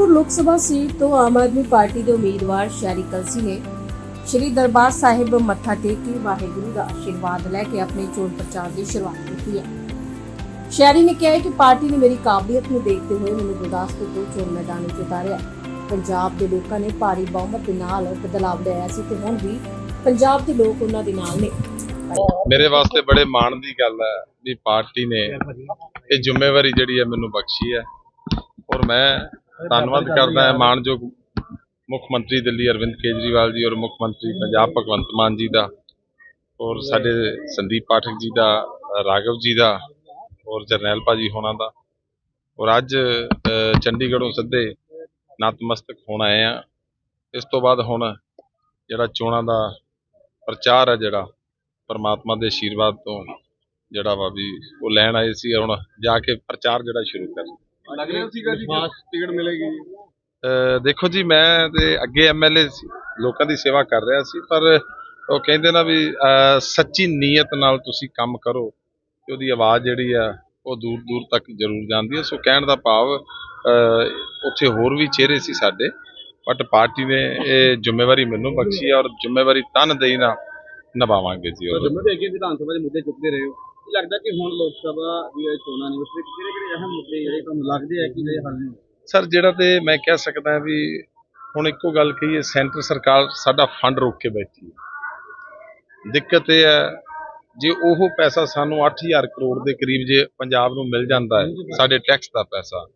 ਗੁਰਦਾਸਪੁਰ ਲੋਕ ਸਭਾ ਸੀਟ ਤੋਂ ਆਮ ਆਦਮੀ ਪਾਰਟੀ ਦੇ ਉਮੀਦਵਾਰ ਸ਼ੈਰੀ ਕਲਸੀ ਨੇ ਸ਼੍ਰੀ ਦਰਬਾਰ ਸਾਹਿਬ ਮੱਥਾ ਟੇਕ ਕੇ ਵਾਹਿਗੁਰੂ ਦਾ ਆਸ਼ੀਰਵਾਦ ਲੈ ਕੇ ਆਪਣੇ ਚੋਣ ਪ੍ਰਚਾਰ ਦੀ ਸ਼ੁਰੂਆਤ ਕੀਤੀ ਹੈ। ਸ਼ੈਰੀ ਨੇ ਕਿਹਾ ਕਿ ਪਾਰਟੀ ਨੇ ਮੇਰੀ ਕਾਬਲੀਅਤ ਨੂੰ ਦੇਖਦੇ ਹੋਏ ਮੈਨੂੰ ਗੁਰਦਾਸਪੁਰ ਤੋਂ ਚੋਣ ਮੈਦਾਨ ਵਿੱਚ ਉਤਾਰਿਆ। ਪੰਜਾਬ ਦੇ ਲੋਕਾਂ ਨੇ ਭਾਰੀ ਬਹੁਮਤ ਦੇ ਨਾਲ ਬਦਲਾਵ ਲਿਆਇਆ ਸੀ ਤੇ ਹੁਣ ਵੀ ਪੰਜਾਬ ਦੇ ਲੋਕ ਉਹਨਾਂ ਦੇ ਨਾਲ ਨੇ। ਮੇਰੇ ਵਾਸਤੇ ਬੜੇ ਮਾਣ ਦੀ ਗੱਲ ਹੈ ਵੀ ਪਾਰਟੀ ਨੇ ਇਹ ਜ਼ਿੰਮੇਵਾਰੀ ਜਿਹੜੀ ਹੈ ਮੈਨੂੰ ਬਖਸ਼ੀ ਹੈ। ਔਰ ਮੈਂ ਧੰਨਵਾਦ ਕਰਦਾ ਹਾਂ ਮਾਣਯੋਗ ਮੁੱਖ ਮੰਤਰੀ ਦਿੱਲੀ ਅਰਵਿੰਦ ਕੇਜਰੀਵਾਲ ਜੀ ਔਰ ਮੁੱਖ ਮੰਤਰੀ ਪੰਜਾਬ ਭਗਵੰਤ ਮਾਨ ਜੀ ਦਾ ਔਰ ਸਾਡੇ ਸੰਦੀਪ ਪਾਠਕ ਜੀ ਦਾ ਰਾਘਵ ਜੀ ਦਾ ਔਰ ਜਰਨੈਲ ਭਾਜੀ ਹੋਣਾ ਦਾ। ਔਰ ਅੱਜ ਚੰਡੀਗੜ੍ਹੋਂ ਸਿੱਧੇ ਨਤਮਸਤਕ ਹੋਣ ਆਏ ਆ ਇਸ ਤੋਂ ਬਾਅਦ ਹੁਣ ਜਿਹੜਾ ਚੋਣਾਂ ਦਾ ਪ੍ਰਚਾਰ ਹੈ ਜਿਹੜਾ ਪਰਮਾਤਮਾ ਦੇ ਆਸ਼ੀਰਵਾਦ ਤੋਂ ਜਿਹੜਾ ਵਾ ਵੀ ਉਹ ਲੈਣ ਆਏ ਸੀ ਹੁਣ ਜਾ ਕੇ ਪ੍ਰਚਾਰ ਜਿਹੜਾ ਸ਼ੁਰੂ ਕਰ ਲੱਗ ਰਿਹਾ ਸੀਗਾ ਜੀ ਕਿ ਟਿਕਟ ਮਿਲੇਗੀ? ਅਹ ਦੇਖੋ ਜੀ ਮੈਂ ਤੇ ਅੱਗੇ ਐਮਐਲਏ ਲੋਕਾਂ ਦੀ ਸੇਵਾ ਕਰ ਰਿਹਾ ਸੀ ਪਰ ਉਹ ਕਹਿੰਦੇ ਨਾ ਵੀ ਸੱਚੀ ਨੀਅਤ ਨਾਲ ਤੁਸੀਂ ਕੰਮ ਕਰੋ ਤੇ ਉਹਦੀ ਆਵਾਜ਼ ਜਿਹੜੀ ਆ ਉਹ ਦੂਰ ਦੂਰ ਤੱਕ ਜ਼ਰੂਰ ਜਾਂਦੀ ਹੈ। ਸੋ ਕਹਿਣ ਦਾ ਭਾਵ ਉੱਥੇ ਹੋਰ ਵੀ ਚਿਹਰੇ ਸੀ ਸਾਡੇ ਬਟ ਪਾਰਟੀ ਨੇ ਇਹ ਜ਼ਿੰਮੇਵਾਰੀ ਮੈਨੂੰ ਬਖਸ਼ੀ ਹੈ ਔਰ ਜ਼ਿੰਮੇਵਾਰੀ ਤਨਦੇਹੀ ਨਾਲ ਨਿਭਾਵਾਂਗੇ ਜੀ ਔਰ ਜੰਮੂ ਦੇ ਅੱਗੇ ਵਿਧਾਨ ਸਭਾ ਦੇ ਮੁੱਦੇ ਚੁੱਕਦੇ ਰਹੇ ਹੋ। ਲੱਗਦਾ ਕਿ ਹੁਣ ਲੋਕ ਸਭਾ ਦੀਆਂ ਚੋਣਾਂ ਨੇ, ਉਸ ਵਿੱਚ ਕਿਹੜੇ ਕਿਹੜੇ ਅਹਿਮ ਮੁੱਦੇ ਜਿਹੜੇ ਤੁਹਾਨੂੰ ਲੱਗਦੇ ਆ ਕਿ ਜਿਹੜੇ ਹੱਲ ਨਹੀਂ ਸਰ, ਜਿਹੜਾ ਤੇ ਮੈਂ ਕਹਿ ਸਕਦਾ ਵੀ ਹੁਣ ਇੱਕੋ ਗੱਲ ਕਹੀਏ, ਸੈਂਟਰ ਸਰਕਾਰ ਸਾਡਾ ਫੰਡ ਰੋਕ ਕੇ ਬੈਠੀ ਹੈ। ਦਿੱਕਤ ਇਹ ਹੈ, ਜੇ ਉਹ ਪੈਸਾ ਸਾਨੂੰ 8000 ਕਰੋੜ ਦੇ ਕਰੀਬ ਜੇ ਪੰਜਾਬ ਨੂੰ ਮਿਲ ਜਾਂਦਾ ਹੈ, ਸਾਡੇ ਟੈਕਸ ਦਾ ਪੈਸਾ,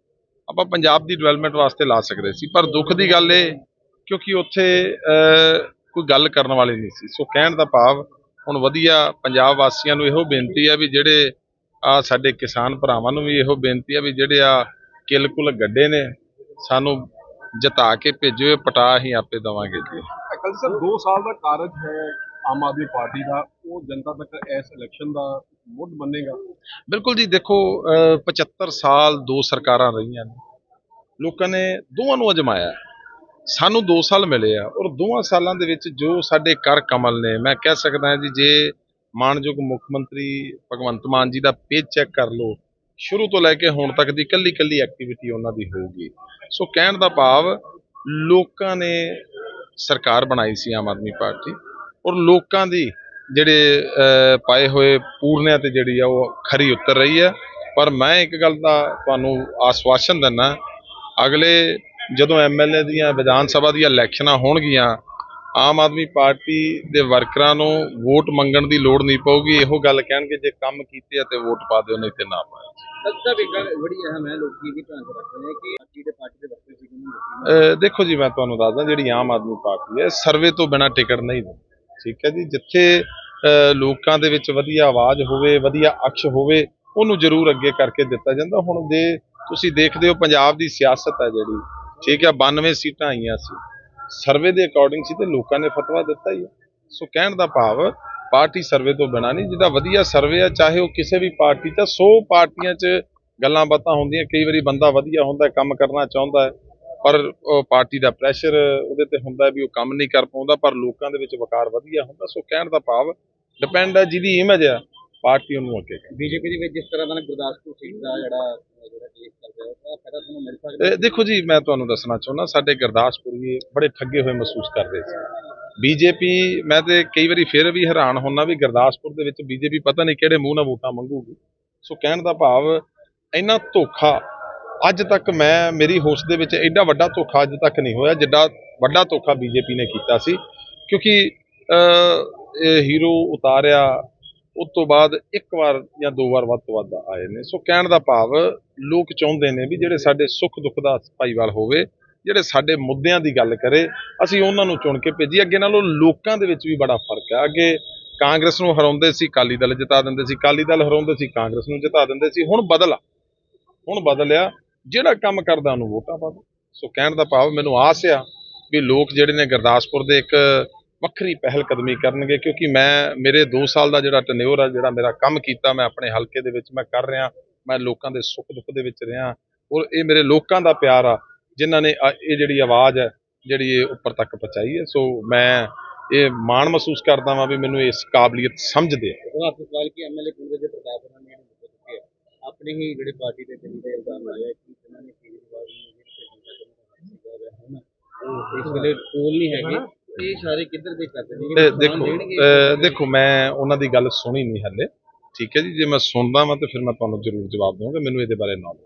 ਆਪਾਂ ਪੰਜਾਬ ਦੀ ਡਿਵੈਲਪਮੈਂਟ ਵਾਸਤੇ ਲਾ ਸਕਦੇ ਸੀ। ਪਰ ਦੁੱਖ ਦੀ ਗੱਲ ਇਹ, ਕਿਉਂਕਿ ਉੱਥੇ ਕੋਈ ਗੱਲ ਕਰਨ ਵਾਲੇ ਨਹੀਂ ਸੀ। ਸੋ ਕਹਿਣ ਦਾ ਭਾਵ ਹੁਣ ਵਧੀਆ ਪੰਜਾਬ ਵਾਸੀਆਂ ਨੂੰ ਇਹੋ ਬੇਨਤੀ ਹੈ ਵੀ ਜਿਹੜੇ ਆ ਸਾਡੇ ਕਿਸਾਨ ਭਰਾਵਾਂ ਨੂੰ ਵੀ ਇਹੋ ਬੇਨਤੀ ਹੈ ਵੀ ਜਿਹੜੇ ਆ ਕਿਲਕੁਲ ਗੱਡੇ ਨੇ ਸਾਨੂੰ ਜਿਤਾ ਕੇ ਭੇਜੋ ਇਹ ਪਟਾ ਹੀ ਆਪੇ ਦਵਾਂਗੇ ਜੀ ਅਕਲ ਸਰ 2 ਸਾਲ ਦਾ ਕਾਰਜ ਹੈ ਆਮ ਆਦਮੀ ਪਾਰਟੀ ਦਾ ਉਹ ਜਨਤਾ ਤੱਕ ਇਸ ਇਲੈਕਸ਼ਨ ਦਾ ਮੁੱਢ ਬਣੇਗਾ ਬਿਲਕੁਲ ਜੀ ਦੇਖੋ ਅਹ 75 ਸਾਲ ਦੋ ਸਰਕਾਰਾਂ ਰਹੀਆਂ ਨੇ ਲੋਕਾਂ ਨੇ ਦੋਵਾਂ ਨੂੰ ਅਜਮਾਇਆ। ਸਾਨੂੰ 2 ਸਾਲ ਮਿਲੇ ਆ ਔਰ ਦੋਵਾਂ ਸਾਲਾਂ ਦੇ ਵਿੱਚ ਜੋ ਸਾਡੇ ਕਰ ਕਮਲ ਨੇ, ਮੈਂ ਕਹਿ ਸਕਦਾ ਜੀ, ਜੇ ਮਾਨਯੋਗ ਮੁੱਖ ਮੰਤਰੀ ਭਗਵੰਤ ਮਾਨ ਜੀ ਦਾ ਪੇਜ ਚੈੱਕ ਕਰ ਲਓ, ਸ਼ੁਰੂ ਤੋਂ ਲੈ ਕੇ ਹੁਣ ਤੱਕ ਦੀ ਕੱਲੀ ਕੱਲੀ ਐਕਟੀਵਿਟੀ ਉਹਨਾਂ ਦੀ ਹੋਊਗੀ। ਸੋ ਕਹਿਣ ਦਾ ਭਾਵ, ਲੋਕਾਂ ਨੇ ਸਰਕਾਰ ਬਣਾਈ ਸੀ ਆਮ ਆਦਮੀ ਪਾਰਟੀ ਔਰ ਲੋਕਾਂ ਦੀ ਜਿਹੜੇ ਪਾਏ ਹੋਏ ਪੂਰਨਿਆਂ ਤੇ ਜਿਹੜੀ ਆ ਉਹ ਖਰੀ ਉਤਰ ਰਹੀ ਹੈ। ਪਰ ਮੈਂ ਇੱਕ ਗੱਲ ਦਾ ਤੁਹਾਨੂੰ ਆਸਵਾਸ਼ਨ ਦਿੰਦਾ, ਅਗਲੇ ਜਦੋਂ ਐਮਐਲਏ ਦੀਆਂ ਵਿਧਾਨ ਸਭਾ ਦੀਆਂ ਇਲੈਕਸ਼ਨਾਂ ਹੋਣਗੀਆਂ ਆਮ ਆਦਮੀ ਪਾਰਟੀ ਦੇ ਵਰਕਰਾਂ ਨੂੰ ਵੋਟ ਮੰਗਣ ਦੀ ਲੋੜ ਨਹੀਂ ਪਊਗੀ। ਇਹੋ ਗੱਲ ਕਹਿਣਗੇ ਜੇ ਕੰਮ ਕੀਤੇ ਆ ਤੇ ਵੋਟ ਪਾ ਦਿਓ ਨਹੀਂ ਤੇ ਨਾ ਪਾਓ। ਦੇ ਦੇ ਦੇਖੋ ਜੀ ਮੈਂ ਤੁਹਾਨੂੰ ਦੱਸਦਾ ਜਿਹੜੀ ਆਮ ਆਦਮੀ ਪਾਰਟੀ ਹੈ ਸਰਵੇ ਤੋਂ ਬਿਨਾ ਟਿਕਟ ਨਹੀਂ ਦਿੰਦੀ। ਠੀਕ ਹੈ ਜੀ ਜਿੱਥੇ ਲੋਕਾਂ ਦੇ ਵਿੱਚ ਵਧੀਆ ਆਵਾਜ਼ ਹੋਵੇ ਵਧੀਆ ਅਕਸ਼ ਹੋਵੇ ਉਹਨੂੰ ਜ਼ਰੂਰ ਅੱਗੇ ਕਰਕੇ ਦਿੱਤਾ ਜਾਂਦਾ। ਹੁਣ ਜੇ ਤੁਸੀਂ ਦੇਖਦੇ ਹੋ ਪੰਜਾਬ ਦੀ ਸਿਆਸਤ ਹੈ ਜਿਹੜੀ ਠੀਕ ਹੈ 92 ਸੀਟਾਂ ਆਈਆਂ ਸੀ। ਸਰਵੇ ਦੇ ਅਕੋਰਡਿੰਗ ਸੀ ਤੇ ਲੋਕਾਂ ਨੇ ਫਤਵਾ ਦਿੱਤਾ ਹੀ ਹੈ ਸੋ ਕਹਿਣ ਦਾ ਭਾਵ, ਪਾਰਟੀ ਸਰਵੇ ਤੋਂ ਬਿਨਾ ਨਹੀਂ, ਜਿਹਦਾ ਵਧੀਆ ਸਰਵੇ ਆ, ਚਾਹੇ ਉਹ ਕਿਸੇ ਵੀ ਪਾਰਟੀ 'ਚ 100 ਪਾਰਟੀਆਂ 'ਚ ਗੱਲਾਂ ਬਾਤਾਂ ਹੁੰਦੀਆਂ, ਕਈ ਵਾਰੀ ਬੰਦਾ ਵਧੀਆ ਹੁੰਦਾ, ਕੰਮ ਕਰਨਾ ਚਾਹੁੰਦਾ ਪਰ ਪਾਰਟੀ ਦਾ ਪ੍ਰੈਸ਼ਰ ਉਹਦੇ ਤੇ ਹੁੰਦਾ ਵੀ ਉਹ ਕੰਮ ਨਹੀਂ ਕਰ ਪਾਉਂਦਾ, ਪਰ ਲੋਕਾਂ ਦੇ ਵਿੱਚ ਵਕਾਰ ਵਧੀਆ ਹੁੰਦਾ। ਸੋ ਕਹਿਣ ਦਾ ਭਾਵ ਡਿਪੈਂਡ ਹੈ ਜਿਹਦੀ ਇਮੇਜ ਆ, ਪਾਰਟੀ ਉਹਨੂੰ ਅੱਗੇ ਕਰਦੀ। ਬੀਜੇਪੀ ਦੇ ਵਿੱਚ ਜਿਸ ਤਰ੍ਹਾਂ ਦਾ ਗੁਰਦਾਸਪੁਰ ਸੀਟ ਦਾ ਜਿਹੜਾ ਦੇਖੋ ਜੀ, ਮੈਂ ਤੁਹਾਨੂੰ ਦੱਸਣਾ ਚਾਹੁੰਦਾ, ਸਾਡੇ ਗੁਰਦਾਸਪੁਰੀ ਬੜੇ ਠੱਗੇ ਹੋਏ ਮਹਿਸੂਸ ਕਰਦੇ ਸੀ। ਬੀਜੇਪੀ ਮੈਂ ਤੇ ਕਈ ਵਾਰੀ ਫਿਰ ਵੀ ਹੈਰਾਨ ਹੁੰਨਾ ਵੀ ਗੁਰਦਾਸਪੁਰ ਦੇ ਵਿੱਚ ਬੀਜੇਪੀ ਪਤਾ ਨਹੀਂ ਕਿਹੜੇ ਮੂੰਹ ਨਾਲ ਵੋਟਾਂ ਮੰਗੂਗੀ। ਸੋ ਕਹਿਣ ਦਾ ਭਾਵ, ਇੰਨਾ ਧੋਖਾ ਅੱਜ ਤੱਕ ਮੈਂ, ਮੇਰੀ ਹੋਸ਼ ਦੇ ਵਿੱਚ ਐਡਾ ਵੱਡਾ ਧੋਖਾ ਅੱਜ ਤੱਕ ਨਹੀਂ ਹੋਇਆ, ਜਿੱਡਾ ਵੱਡਾ ਧੋਖਾ ਬੀਜੇਪੀ ਨੇ ਕੀਤਾ ਸੀ। ਕਿਉਂਕਿ ਹੀਰੋ ਉਤਾਰਿਆ ਉਸ ਤੋਂ ਬਾਅਦ ਇੱਕ ਵਾਰ ਜਾਂ ਦੋ ਵਾਰ ਵੱਧ ਤੋਂ ਵੱਧ ਆਏ ਨੇ। ਸੋ ਕਹਿਣ ਦਾ ਭਾਵ, ਲੋਕ ਚਾਹੁੰਦੇ ਨੇ ਵੀ ਜਿਹੜੇ ਸਾਡੇ ਸੁੱਖ ਦੁੱਖ ਦਾ ਭਾਈਵਾਲ ਹੋਵੇ, ਜਿਹੜੇ ਸਾਡੇ ਮੁੱਦਿਆਂ ਦੀ ਗੱਲ ਕਰੇ, ਅਸੀਂ ਉਹਨਾਂ ਨੂੰ ਚੁਣ ਕੇ ਭੇਜੀ ਅੱਗੇ ਨਾਲੋਂ ਲੋਕਾਂ ਦੇ ਵਿੱਚ ਵੀ ਬੜਾ ਫ਼ਰਕ ਹੈ। ਅੱਗੇ ਕਾਂਗਰਸ ਨੂੰ ਹਰਾਉਂਦੇ ਸੀ, ਅਕਾਲੀ ਦਲ ਜਿਤਾ ਦਿੰਦੇ ਸੀ, ਅਕਾਲੀ ਦਲ ਹਰਾਉਂਦੇ ਸੀ, ਕਾਂਗਰਸ ਨੂੰ ਜਿਤਾ ਦਿੰਦੇ ਸੀ, ਹੁਣ ਬਦਲ। ਆ ਹੁਣ ਬਦਲਿਆ, ਜਿਹੜਾ ਕੰਮ ਕਰਦਾ ਉਹਨੂੰ ਵੋਟਾਂ ਪਾ ਦੋ। ਸੋ ਕਹਿਣ ਦਾ ਭਾਵ, ਮੈਨੂੰ ਆਸ ਆ ਵੀ ਲੋਕ ਜਿਹੜੇ ਨੇ ਗੁਰਦਾਸਪੁਰ ਦੇ ਇੱਕ ਵੱਖਰੀ ਪਹਿਲ ਕਦਮੀ ਕਰਨਗੇ, ਕਿਉਂਕਿ ਮੈਂ, ਮੇਰੇ 2 ਸਾਲ ਦਾ ਜਿਹੜਾ ਟਨਿਓਰ ਆ, ਜਿਹੜਾ ਮੇਰਾ ਕੰਮ ਕੀਤਾ, ਮੈਂ ਆਪਣੇ ਹਲਕੇ ਦੇ ਵਿੱਚ ਮੈਂ ਕਰ ਰਿਹਾ, ਮੈਂ ਲੋਕਾਂ ਦੇ ਸੁੱਖ ਦੁੱਖ ਦੇ ਵਿੱਚ ਰਿਹਾ, ਔਰ ਇਹ ਮੇਰੇ ਲੋਕਾਂ ਦਾ ਪਿਆਰ ਆ, ਜਿਨ੍ਹਾਂ ਨੇ ਇਹ ਜਿਹੜੀ ਆਵਾਜ਼ ਹੈ, ਜਿਹੜੀ ਇਹ ਉੱਪਰ ਤੱਕ ਪਹੁੰਚਾਈ ਹੈ, ਸੋ ਮੈਂ ਇਹ ਮਾਣ ਮਹਿਸੂਸ ਕਰਦਾ ਵਾਂ ਵੀ ਮੈਨੂੰ ਇਸ ਕਾਬਲੀਅਤ ਸਮਝਦੇ ਆ। ਉਹ ਸਵਾਲ ਕਿ ਐਮਐਲਏ ਕੁੰਦੇ ਦੇ ਪ੍ਰਤਾਪ ਉਹਨਾਂ ਨੇ ਆਪਣੀ ਹੀ ਜਿਹੜੇ ਪਾਰਟੀ ਦੇ ਦਿੱਲੀ ਦੇ ਇਲਜ਼ਾਮ ਲਾਇਆ ਕਿ ਇਹਨਾਂ ਨੇ ਕੇਜਰੀਵਾਲ ਨੂੰ ਵੀ ਭੇਜਣ ਦਾ ਇਸ ਵੇਲੇ ਕੋਲ ਨਹੀਂ ਹੈਗੇ ਇਹ ਸਾਰੇ ਕਿੱਧਰ ਦੇ ਕਰਦੇ ਦੇਖੋ ਦੇਖੋ ਮੈਂ ਉਹਨਾਂ ਦੀ ਗੱਲ ਸੁਣੀ ਨਹੀਂ ਹੱਲੇ। ਠੀਕ ਹੈ ਜੀ ਜੇ ਮੈਂ ਸੁਣਦਾ ਵਾਂ ਤੇ ਫਿਰ ਮੈਂ ਤੁਹਾਨੂੰ ਜ਼ਰੂਰ ਜਵਾਬ ਦਵਾਂਗਾ। ਮੈਨੂੰ ਇਹਦੇ ਬਾਰੇ ਨੌਲੇਜ